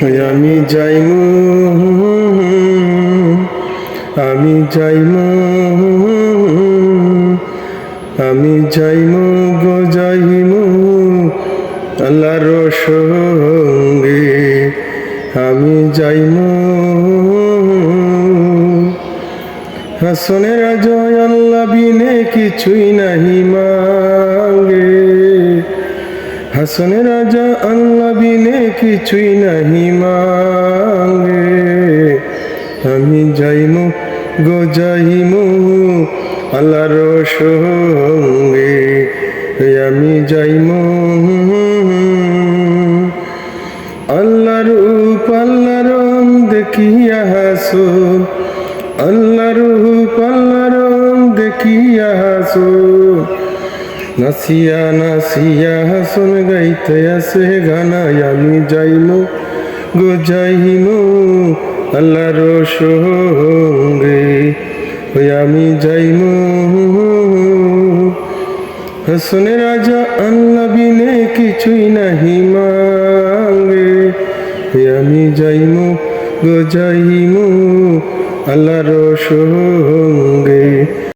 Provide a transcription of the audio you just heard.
আমি যাইমু আমি যাইমু আমি যাইমু গো যাইমু আল্লাহর সঙ্গে আমি যাইমু হাসনের জয় আল্লাহ বিনে কিছুই নাহি মাঙ্গে। হাসনের রাজা আল্লাহ বিনে কিছুই নাহি মাঙ্গে। আমি যাইমু গো যাইমু আল্লাহর সঙ্গে। আমি যাইমু আল্লাহর রূপ, আল্লাহর রং দেখিয়া হাসুন। আল্লাহর রূপ, আল্লাহর রং দেখিয়া হাসুন। নাসিয়া নাসিয়া, হাসন গাইতে আসে গানায়, আমি যাইমু, গো যাইমু আল্লাহর সঙ্গে। ওই আমি যাইমু। হাসনে রাজা আল্লাহ বিনে কিছুই নাহি মাঙ্গে। ওই আমি যাইমু, গো যাইমু আল্লাহর সঙ্গে।